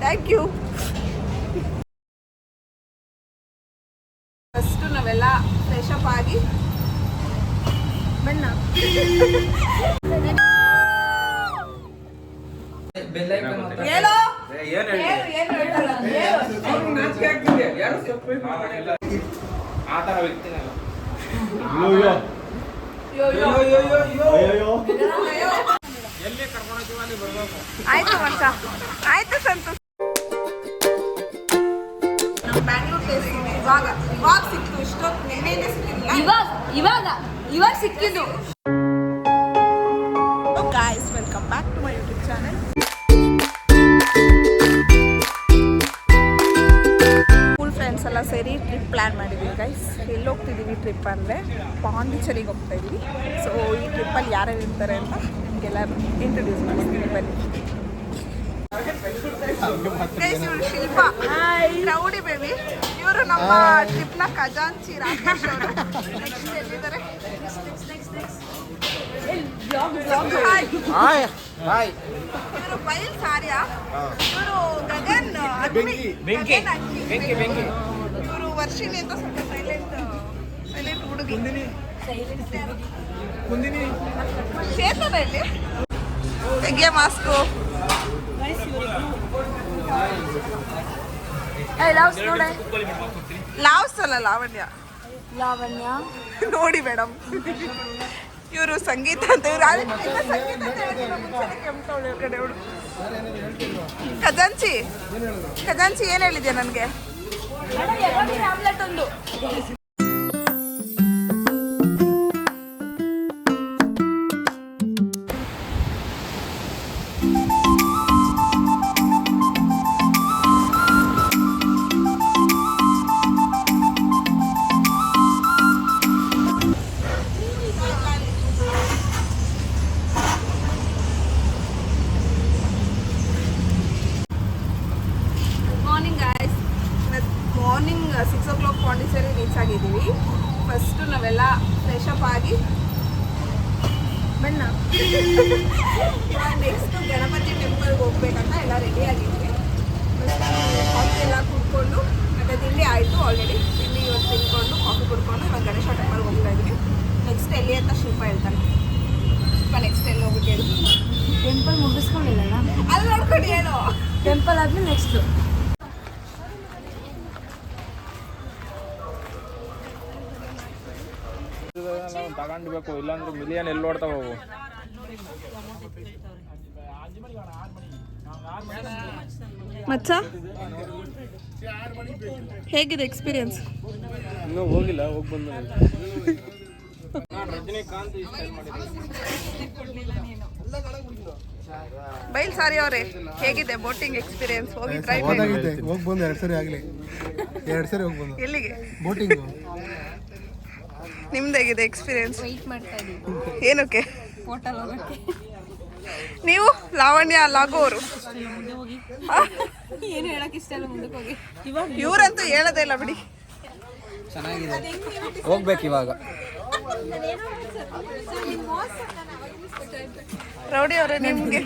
Thank you first ನಾವೆಲ್ಲ fresh up ಆಗಿ ಬಣ್ಣ. ಹೇಳೋ ಏನ್ ಹೇಳು. ಆ ವ್ಯಕ್ತಿನಲ್ಲ. ಯೋ, ಯೋ. ಅಯ್ಯೋ. ಅಯ್ಯೋ. ಅಲ್ಲಿ ಬರ್ಬೇಕು ಆಯ್ತು ಮಚ್ಚ ಆಯ್ತು ಸಂತೋಷ. ಇವಾಗ ಇವಾಗ ಸಿಕ್ತು ಇಷ್ಟೊತ್ತು ನೆನ್ನೆನೇ ಸಿಕ್ಕಿಲ್ಲ ಇವಾಗ ಇವಾಗ ಇವಾಗ ಸಿಕ್ಕಿದ್ದು. Guys welcome back to my YouTube channel school friends ಎಲ್ಲ ಸೇರಿ ಟ್ರಿಪ್ ಪ್ಲ್ಯಾನ್ ಮಾಡಿದ್ವಿ ಗೈಸ್ ಎಲ್ಲಿ ಹೋಗ್ತಿದ್ದೀವಿ ಟ್ರಿಪ್ ಅಂದರೆ ಪಾಂಡಿಚೇರಿಗೆ ಹೋಗ್ತಾ ಇದ್ವಿ. ಸೊ ಈ ಟ್ರಿಪ್ಪಲ್ಲಿ ಯಾರ್ಯಾರು ಇರ್ತಾರೆ ಅಂತ ನಿಮಗೆಲ್ಲ ಇಂಟ್ರೊಡ್ಯೂಸ್ ಮಾಡ್ತೀನಿ ಬನ್ನಿ. ಶಿಲ್ಪ. Rowdy baby. ಇವರು ನಮ್ಮ ಟ್ರಿಪ್ನ ಖಜಾಂಚಿ ರಾಕೇಶ್ ಅವರು. ನೆಕ್ಸ್ಟ್ ಎಲ್ಲಿದ್ದಾರೆ? ಬೈಲ್ ಸಾರ್ಯ. ಗಗನ್. ಇವರು ವರ್ಷಿಣಿ ಅಂತ ಸ್ವಲ್ಪ ಸೈಲೆಂಟ್ ಸೈಲೆಂಟ್ ಹುಡುಗಿ. ಚೇತನ ಇಲ್ಲಿ ತೆಗೆ ಮಾಸ್ಕು. ಲವ್ಸ್ ನೋಡೆ. ಲಾವ್ಸ್ ಅಲ್ಲ ಲಾವಣ್ಯ. ಲಾವಣ್ಯ. ನೋಡಿ ಮೇಡಮ್. ಇವರು ಸಂಗೀತ ಅಂತ ಇವರು ಸಂಗೀತ ಕಡೆ ಹುಡುಗ ಖಜಾಂಚಿ ಖಜಾಂಚಿ ಏನು ಹೇಳಿದ್ಯಾ ನನಗೆ? ಆಮ್ಲೆಟ್ ಒಂದು. ಬಣ್ಣ ಇವಾಗ ನೆಕ್ಸ್ಟು ಗಣಪತಿ ಟೆಂಪಲ್ಗೆ ಹೋಗ್ಬೇಕಂತ ಎಲ್ಲ ರೆಡಿ ಆಗಿದ್ವಿ ಕಾಫಿ ಎಲ್ಲ ಕುಡ್ಕೊಂಡು ಮತ್ತು ತಿಂಡಿ ಆಯಿತು ಆಲ್ರೆಡಿ ತಿಂಡಿ ಇವತ್ತು ತಿನ್ಕೊಂಡು ಕಾಫಿ ಕುಡ್ಕೊಂಡು ಇವಾಗ ಗಣೇಶ ಟೆಂಪಲ್ಗೆ ಹೋಗ್ತಾ ಇದ್ವಿ ನೆಕ್ಸ್ಟ್ ಎಲ್ಲಿ ಅಂತ ಶಿಲ್ಪ ಹೇಳ್ತಾನೆ. ಶಿಲ್ಪ ನೆಕ್ಸ್ಟ್ ಎಲ್ಲಿ ಹೋಗ್ಬಿಟ್ಟು ಟೆಂಪಲ್ ಮುಗಿಸ್ಕೊಂಡಿಲ್ಲ ಅಲ್ಲಿ ನೋಡ್ಕೊಂಡು ಹೇಳು. ಟೆಂಪಲ್ ಆದ್ಮೇಲೆ ನೆಕ್ಸ್ಟ್ ನಾವು ತಗೊಂಡ್ಬೇಕು ಇಲ್ಲಾಂದ್ರೆ ಮಿಲಿಯನ್ ಎಲ್ಲಿ ನೋಡ್ತಾವ ಅವು? ಮಚ್ಚ ಹೇಗಿದೆ ಎಕ್ಸ್ಪೀರಿಯನ್ಸ್ ಇನ್ನೂ ಹೋಗಿಲ್ಲ ಹೋಗಿ ಬಂದ. ಬೈಲ್ ಸಾರಿ ಅವರೇ ಹೇಗಿದೆ ಬೋಟಿಂಗ್ ಎಕ್ಸ್ಪೀರಿಯನ್ಸ್ ಹೋಗಿ ಟ್ರೈ ಮಾಡಿ. ಹೋಗಿ ಬಂದು ಎರಡು ಸರಿ ಆಗಲಿ. ಎರಡು ಸರಿ ಹೋಗಿ ಬಂದು. ಎಲ್ಲಿಗೆ? ಬೋಟಿಂಗು ನಿಮ್ದು ಹೇಗಿದೆ ಎಕ್ಸ್ಪೀರಿಯನ್ಸ್ ವೆಯ್ಟ್ ಮಾಡ್ತಾ ಇದೀವಿ ಏನಕ್ಕೆ? ಹೋಟೆಲ್ ಹೋಗಕ್ಕೆ. ನೀವು ಲಾವಣ್ಯ ಲಾಗೋರು ಏನು ಹೇಳಕ್ ಇಷ್ಟ ಇಲ್ಲ ಮುಂದಕ್ಕೆ ಹೋಗಿ. ಇವಾಗ ಇವರಂತೂ ಹೇಳೋದೇ ಇಲ್ಲ ಬಿಡಿ. ಚೆನ್ನಾಗಿದೆ. ಹೋಗ್ಬೇಕು ಇವಾಗ. ರೌಡಿ ಅವರೇ ನಿಮಗೆ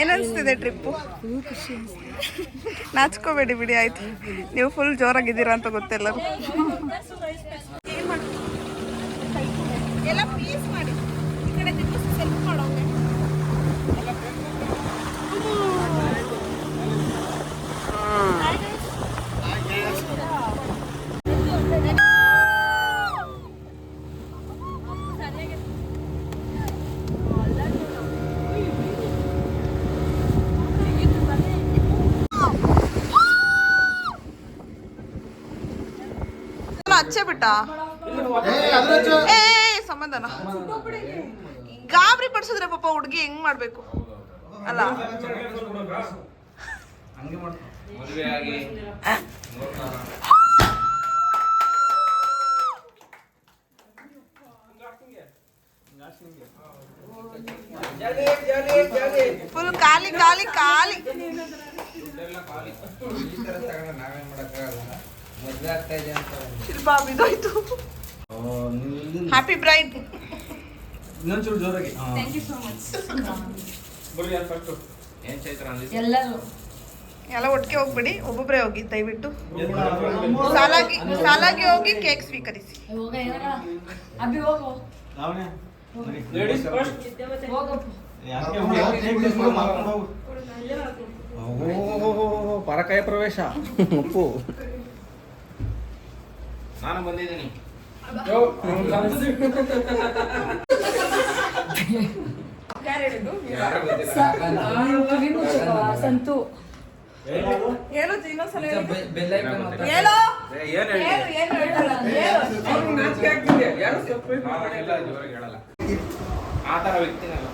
ಏನನ್ಸ್ತಿದೆ ಟ್ರಿಪ್ಪು ನಾಚ್ಕೋಬೇಡಿ ಬಿಡಿ ಆಯ್ತು. ನೀವು ಫುಲ್ ಜೋರಾಗಿದ್ದೀರಾ ಅಂತ ಗೊತ್ತೆಲ್ಲರೂ ಎಲ್ಲ ಪೀಸ್ ಮಾಡಿ ಈ ಕಡೆ ಸೆಲ್ಫ್ ಮಾಡೋಂಗೆ ಹಚ್ಚೆ ಬಿಟ್ಟ ಏ ಸಮಾಧಾನ ಗಾಬರಿ ಪಡಿಸಿದ್ರೆ ಪಾಪ ಹುಡುಗಿ ಹೆಂಗ್ ಮಾಡ್ಬೇಕು? ಅಲ್ಲ. ಫುಲ್ ಖಾಲಿ ಖಾಲಿ ಖಾಲಿ. ಶಿಲ್ಪ ಬಿದ್ದೋಯ್ತು ಹ್ಯಾಪಿ ಬ್ರೈಡ್ ಇನ್ನೊಂಚೂರು ಜೋರಾಗಿ. ಥ್ಯಾಂಕ್ ಯು ಸೋ ಮಚ್ ಬರ್ರಿ ಯಾರು ಫಸ್ಟ್ ಏನ್ ಚೈತ್ರ ಅಂದಿದ್ದು ಎಲ್ಲರೂ. ಎಲ್ಲ ಒಟ್ಟಿಗೆ ಹೋಗ್ಬಿಡಿ ಒಬ್ಬೊಬ್ಬರೇ ಹೋಗಿ ದಯವಿಟ್ಟು. ಸಾಲಾಗಿ ಸಾಲಾಗಿ ಹೋಗಿ ಕೇಕ್ ಸ್ವೀಕರಿಸಿ. ಪರಕಾಯ ಪ್ರವೇಶ. ಉಪ್ಪು ನಾನು ಬಂದಿದ್ದೀನಿ. ಸಂತು ಹೇಳು ಇನ್ನೊಂದ್ಸಲ ಹೇಳು. ಹೇಳು ಹೇಳು, ಏನು ಹೇಳ್ತಾಳ? ಹೇಳು. ಆ ಥರ ವ್ಯಕ್ತಿನಲ್ಲ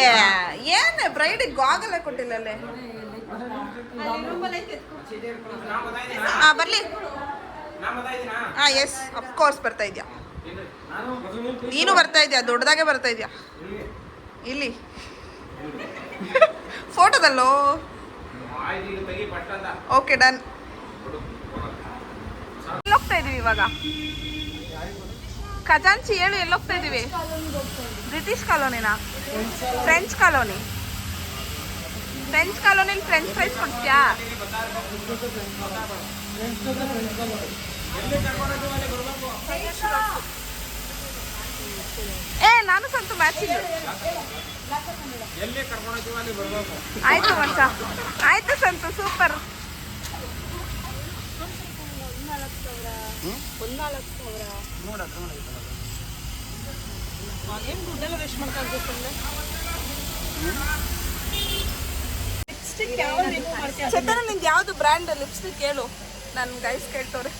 ಏ ಏನ್ ಬ್ರೈಡ್ ಗಾಗಲ್ಲ ಕೊಟ್ಟಿಲ್ಲ ಅಲ್ಲೇ? ಹಾ ಬರ್ಲಿ. ಹಾ ಎಸ್ ಅಫ್ಕೋರ್ಸ್ ಬರ್ತಾ ಇದ್ಯಾ? ನೀನು ಬರ್ತಾ ಇದ್ಯಾ? ದೊಡ್ಡದಾಗೆ ಬರ್ತಾ ಇದ್ಯಾ? ಇಲ್ಲಿ. ಫೋಟೋದಲ್ಲೋ? ಓಕೆ ಡನ್ ಹೋಗ್ತಾ ಇದೀವಿ ಇವಾಗ? ಖಜಾಂಚಿ ಹೇಳು ಎಲ್ಲಿ ಹೋಗ್ತಾ ಇದೀವಿ. ಬ್ರಿಟಿಷ್ ಕಾಲೋನಿನಾ? French colony. ಫ್ರೆಂಚ್ ಕಾಲೋನಿಲಿ ಫ್ರೆಂಚ್ ಫ್ರೈಸ್ ಕೊಡ್ತೀಯಾ? ಏ, ನಾನು ಸಂತು ಮ್ಯಾಚಿಂಗ್ ಆಯ್ತು ವರ್ಷ. ಆಯ್ತು ಸಂತು ಸೂಪರ್ ಚೇತನ ನಿಂದು ಯಾವ್ದು ಬ್ರ್ಯಾಂಡ್ ಲಿಪ್ಸ್ಟಿಕ್ ಹೇಳು ನನ್ನ ಗೈಸ್ ಕೇಳ್ತವ್ರೆ.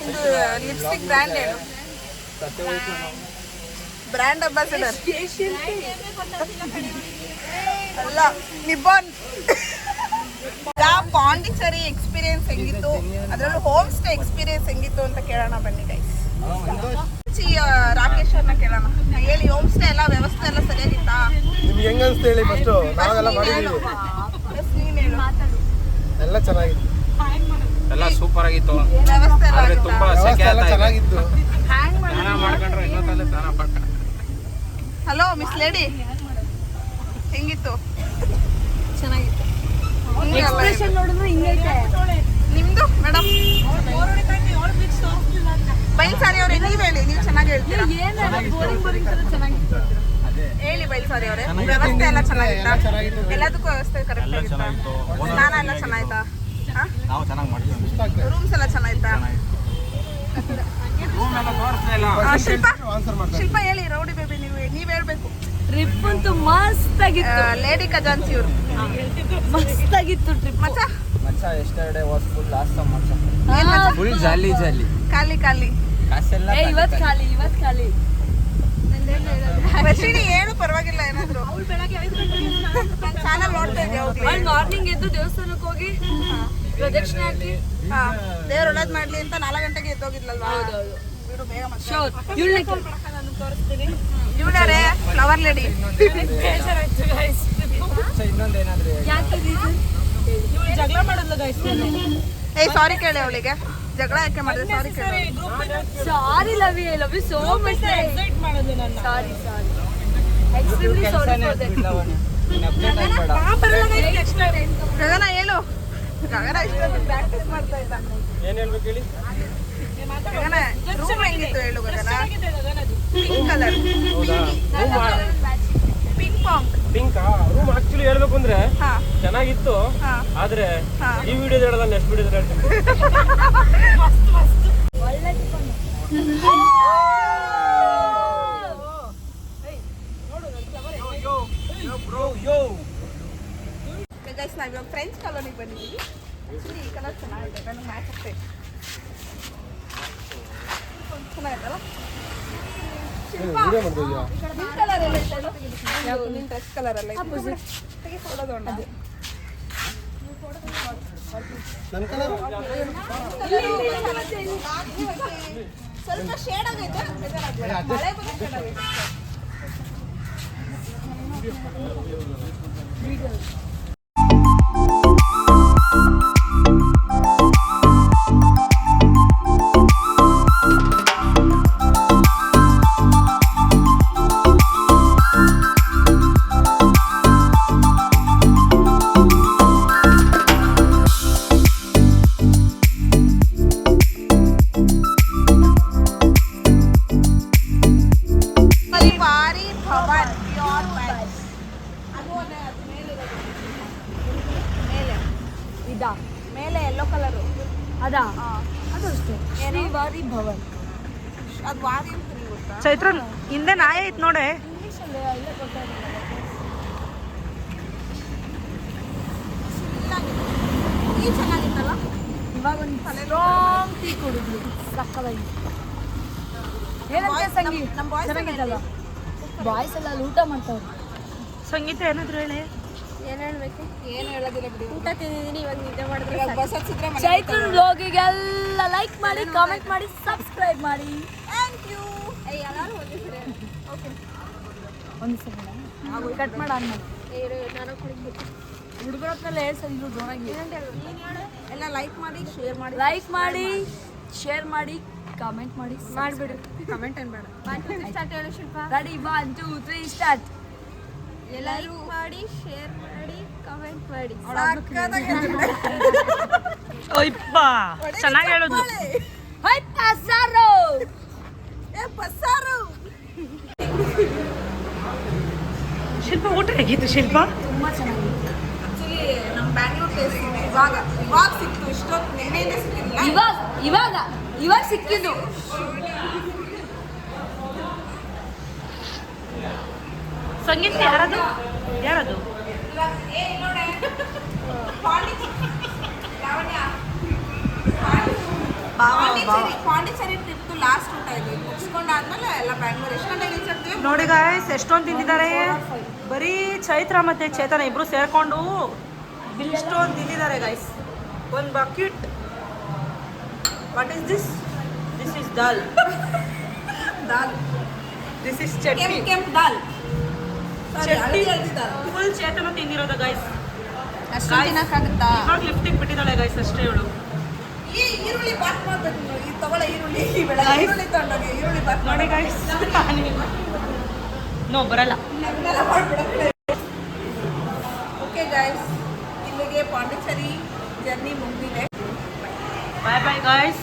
ನಿಂದು ಲಿಪ್ಸ್ಟಿಕ್ ಬ್ರ್ಯಾಂಡ್ ಹೇಳು ಬ್ರ್ಯಾಂಡ್ ಅಂಬಾಸಿಡರ್ ಅಲ್ಲ ನಿಬ್ಬಾನ್. ಪಾಂಡಿಚೇರಿ ಎಕ್ಸ್ಪೀರಿಯನ್ಸ್ ಹೆಂಗಿತ್ತು? ಅದರಲ್ಲೂ ಹೋಮ್ ಸ್ಟೇ ಎಕ್ಸ್ಪೀರಿಯನ್ಸ್ ಹೆಂಗಿತ್ತು ಅಂತ ಕೇಳೋಣ ಬನ್ನಿ ಗೈಸ್ ರಾಕೇಶ್ ಅವ್ರನ್ನ ಕೇಳೋಣ. ಹೇಳಿ ಹೋಮ್ ಸ್ಟೇ ಎಲ್ಲ ವ್ಯವಸ್ಥೆ ಎಲ್ಲ ಸರಿಯಾಗಿತ್ತಾ? ನಿಮ್ಗೆ ಹೆಂಗ ಅನ್ಸ್ತು ಹೇಳಿ ಫಸ್ಟು ನಾವೆಲ್ಲ ಮಾಡಿದೀವಿ. ಎಲ್ಲ ಚೆನ್ನಾಗಿತ್ತು. ಎಲ್ಲ ಸೂಪರ್ ಆಗಿತ್ತು. ವ್ಯವಸ್ಥೆ ಎಲ್ಲ ಆದ್ರೆ ತುಂಬಾ ವ್ಯವಸ್ಥೆ ಸೆಕೆ ಎಲ್ಲ ಚೆನ್ನಾಗಿತ್ತು. ಸ್ನಾನ ಮಾಡ್ಕೊಂಡ್ರೆ ಇನ್ನೊಂದಲ್ಲೇ ಸ್ನಾನ ಪಕ್ಕ. ಹಲೋ ಮಿಸ್ ಲೇಡಿ ಹೆಂಗಿತ್ತು? ಚೆನ್ನಾಗಿತ್ತು. ಹಿಂಗೆ ನೋಡಿದ್ರು ಹಿಂಗೈತೆ. ನಿಮ್ದು ಮೇಡಮ್ ಬೈಲ್ಸಾರಿ ಅವ್ರೆ ನೀವ್ ಹೇಳಿ ನೀವು ಚೆನ್ನಾಗಿ ಹೇಳ್ತೀರಾ? ಏನ ಬೋರಿಂಗ್ ಬೋರಿಂಗ್ ತರ ಚೆನ್ನಾಗಿತ್ತು. ಹೇಳಿ ಬೈಲ್ಸಾರಿ ಅವರೇ. ವ್ಯವಸ್ಥೆ ಎಲ್ಲ ಚೆನ್ನಾಗಿತ್ತಾ? ಎಲ್ಲದಕ್ಕೂ ವ್ಯವಸ್ಥೆ ಕರೆಕ್ಟ್ ಆಗಿತ್ತು? ಸ್ನಾನ ಎಲ್ಲ ಚೆನ್ನಾಯ್ತಾ ನಾವು ಚೆನ್ನಾಗಿ ಮಾಡ್ತೀವಿ. ರೂಮ್ಸ್ ಎಲ್ಲ ಚೆನ್ನಾಯ್ತಾ ಶಿಲ್ಪ ಶಿಲ್ಪ ಹೇಳಿ ರೌಡಿ ಬೇಬಿ ನೀವು ನೀವ್ ಹೇಳ್ಬೇಕು. ಟ್ರಿಪ್ ಅಂತೂ ಮಸ್ತ್ ಆಗಿತ್ತು ಲೇಡಿ ಖಜಾನ್ಸಿ ಇವರು. ಮಸ್ತ್ ಆಗಿತ್ತು ಟ್ರಿಪ್ ಮಚ್ಚ? ಮಚ್ಚ ಎಸ್ಟರ್ಡೇ ವಾಸ್ ಫುಲ್ ಲಾಸ್ಟ್ ಮಚ್ಚ. ಏನ್ ಮಚ್ಚ? ಫುಲ್ ಜಾಲಿ ಜಾಲಿ ಖಾಲಿ ಖಾಲಿ. ಕಾಸೆಲ್ಲ ಏ ಇವತ್ತು ಖಾಲಿ ಇವತ್ತು ಖಾಲಿ. ವರ್ಷಿಣಿ ಏನು ಪರವಾಗಿಲ್ಲ ಏನಾದ್ರು. ನನ್ನ ಚಾನಲ್ ನೋಡ್ತಾ ಇದ್ದೆ ಅವ್ಳು ಮಾರ್ನಿಂಗ್ ಎದ್ದು ದೇವಸ್ಥಾನಕ್ಕೆ ಹೋಗಿ ಪ್ರದಕ್ಷಿಣೆ ಹಾಕಿ. ದೇವ್ರು ಒಳ್ಳೇದ್ ಮಾಡ್ಲಿ ಅಂತ ನಾಲ್ಕು ಗಂಟೆಗೆ ಎದ್ದೋಗಿದ್ಲಲ್ವಾ? ಹೌದು ಬಿಡು ಬೇಗ ಮತ್ತೆ ಶೋರ್ ಇವಳನ್ನ ಇವಳೇ ಫ್ಲವರ್ ಲೇಡಿ? ಜಗಳ ಮಾಡೋದು ಗೈಸ್ ಏ ಸಾರಿ ಕೇಳಿ ಅವಳಿಗೆ. ಜಗಳ ಯಾಕೆ ಮಾಡಿದೆ? ಸಾರಿ ಕೇಳಿ. Sorry love you love you so much sorry sorry extremely sorry for that Gagana ಹೇಳು. ಗಗನ ಇಷ್ಟ ಪ್ರಾಕ್ಟೀಸ್ ಮಾಡ್ತಾ ಇದ್ದ ಏನ್ ಹೇಳ್ಬೇಕು ಹೇಳಿ? ರೂಮ್ ಹೆಂಗಿತ್ತು ಹೇಳು ಗಗನ ಪಿಂಕ್ ಕಲರ್ ಪಿಂಕ್ ಪಾಂಗ್ ಪಿಂಕಾ ರೂಮ್ ಆಕ್ಚುಲಿ ಹೇಳ್ಬೇಕು ಅಂದ್ರೆ ಹಾ. ಚೆನ್ನಾಗಿತ್ತು. ಹಾ. ಆದ್ರೆ ಹಾ. ಈ ವಿಡಿಯೋದ ಹೇಳಲ್ಲ ನೆಕ್ಸ್ಟ್ ವಿಡಿಯೋದ ಹೇಳ್ತೀನಿ. ಗೈಸ್ ನಾವು ಇವಾಗ ಫ್ರೆಂಡ್ಸ್ ಕಾಲೋನಿಗೆ ಬಂದಿದ್ದೀವಿ ಆಕ್ಚುಲಿ ಈ ಕಲರ್ ಚೆನ್ನಾಗಿದೆ. ನನಗೆ ಮ್ಯಾಚ್ ಆಗ್ತಾ ಇದೆ ಚೆನ್ನಾಗಿತ್ತಲ್ಲ ವಿಡಿಯೋ ಮಾಡ್ತಿದ್ಯಾ ನಿನ್ ಕಲರ್ ಎಲ್ಲ ಇತ್ತು ನಿನ್ ಡ್ರೆಸ್ ಕಲರ್ ಎಲ್ಲ ಇತ್ತು ಕಲರ್ ಸ್ವಲ್ಪ ಶೇಡ್ ಆಗೈತೆ ಭವನ್. ಚೈತ್ರ ಹಿಂದೆ ನಾಯಿ ಐತ್ ನೋಡೆ. ಚೆನ್ನಾಗಿತ್ತಲ್ಲ? ಇವಾಗ ಒಂದು ಲಾಂಗ್ ಟೀ ಸಂಗೀತ? ಬಾಯ್ಸ್ ಅಲ್ಲ ಬಾಯ್ಸ್ ಎಲ್ಲ ಸಂಗೀತ ಏನಾದ್ರು ಹೇಳಿ. ಏನು ಹೇಳ್ಬೇಕು? ಏನು ಹೇಳೋದಿಲ್ಲ ಬಿಡಿ. ಊಟ ತಿಂದಿದ್ದೀನಿ ಇವಾಗ ನಿದ್ದೆ ಮಾಡಿದ್ರೆ ಬಸ್ ಹಚ್ಚಿದ್ರೆ ಚೈತ್ರನ್ ಬ್ಲಾಗಿಗೆಲ್ಲ ಲೈಕ್ ಮಾಡಿ ಕಾಮೆಂಟ್ ಮಾಡಿ ಸಬ್ಸ್ಕ್ರೈಬ್ ಮಾಡಿ. ಥ್ಯಾಂಕ್ ಯು ಎಲ್ಲರೂ ಹೊಂದಿದ್ರೆ ಓಕೆ ಒಂದು ಸೆಕೆಂಡ್ ಕಟ್ ಮಾಡಿ ನಾನು ಕುಡಿದ್ಬಿಟ್ಟು ಹುಡುಗರ ಹತ್ರ ಎಲ್ಲ ಹೇಳ್ಸೋದು ಇದು ಜೋರಾಗಿ ಎಲ್ಲ ಲೈಕ್ ಮಾಡಿ ಶೇರ್ ಮಾಡಿ ಲೈಕ್ ಮಾಡಿ ಶೇರ್ ಮಾಡಿ ಕಾಮೆಂಟ್ ಮಾಡಿ ಮಾಡಿಬಿಡಿ. ಕಾಮೆಂಟ್ ಏನು ಬೇಡ. ಸ್ಟಾರ್ಟ್ ಹೇಳಿ Shilpa. Ready one two three start ಎಲ್ಲರೂ ಮಾಡಿ ಶೇರ್ ಮಾಡಿ ಕಮೆಂಟ್ ಮಾಡಿ. ಅಯ್ಯಪ್ಪ ಚೆನ್ನಾಗಿ ಹೇಳೋದು. ಹೈ ಪಸಾರು. ಏ ಪಸಾರು. ಶಿಲ್ಪ ಊಟ ಹೇಗಿತ್ತು ಶಿಲ್ಪ? ತುಂಬಾ ಚೆನ್ನಾಗಿತ್ತು. ಆಕ್ಚುಲಿ ನಮ್ಮ ಬ್ಯಾಂಗ್ಳೂರ್ ಪ್ಲೇಸ್ ಇವಾಗ ಇವಾಗ ಸಿಕ್ತು. ಇಷ್ಟೊತ್ತು ನಿನ್ನೆಯಿಂದ ಸಿಕ್ಕಿಲ್ಲ. ಇವಾಗ ಇವಾಗ ಇವಾಗ ಸಿಕ್ಕಿದ್ದು. ಸಂಗೀತ ಯಾರದು? ಯಾರದು? ಪಾಂಡಿಚೇರಿ ಟ್ರಿಪ್ ಲಾಸ್ಟ್ ಊಟ ಇದು. ಮುಗಿಸ್ಕೊಂಡಾದ್ಮೇಲೆ ಎಲ್ಲ ಬ್ಯಾಂಗ್ಳೂರ್ ಎಷ್ಟು ಗಂಟೆಗೆ ರೀಚ್ ನೋಡಿ ಗಾಯ್ಸ್ ಎಷ್ಟೊಂದು ತಿಂದಿದ್ದಾರೆ. ಬರೀ ಚೈತ್ರ ಮತ್ತೆ ಚೇತನ ಇಬ್ರು ಸೇರ್ಕೊಂಡು ಇಷ್ಟೊಂದು ತಿಂದಿದ್ದಾರೆ ಗಾಯ್ಸ್ ಒಂದು bucket what is this this is dal dal this is chutney ಕೆಂಪ್ ದಾಲ್ ಫುಲ್ ಚೇತನ ತಿಂದಿರೋದ ಗೈಸ್ ಅಷ್ಟು. ತಿನ್ನಕ್ಕಾಗುತ್ತಾ ಇವಾಗ ಲಿಫ್ಟಿಗೆ ಬಿಟ್ಟಿದ್ದಾಳೆ ಗೈಸ್ ಅಷ್ಟೇ ಇವಳು ಈ ಈರುಳ್ಳಿ ಬಾತ್ ಮಾಡ್ಬೇಕು ಈ ತಗೊಳ್ಳ ಈರುಳ್ಳಿ ಈರುಳ್ಳಿ ತಗೊಂಡೋಗಿ ಈರುಳ್ಳಿ ಬಾತ್ ನೋಡಿ ಗಾಯ್ಸ್ ನೋ ಬರಲ್ಲ. ಓಕೆ ಗೈಸ್ ಇಲ್ಲಿಗೆ ಪಾಂಡಿಚೇರಿ ಜರ್ನಿ ಮುಗಿದಿದೆ. ಬಾಯ್ ಬಾಯ್ ಗಾಯ್ಸ್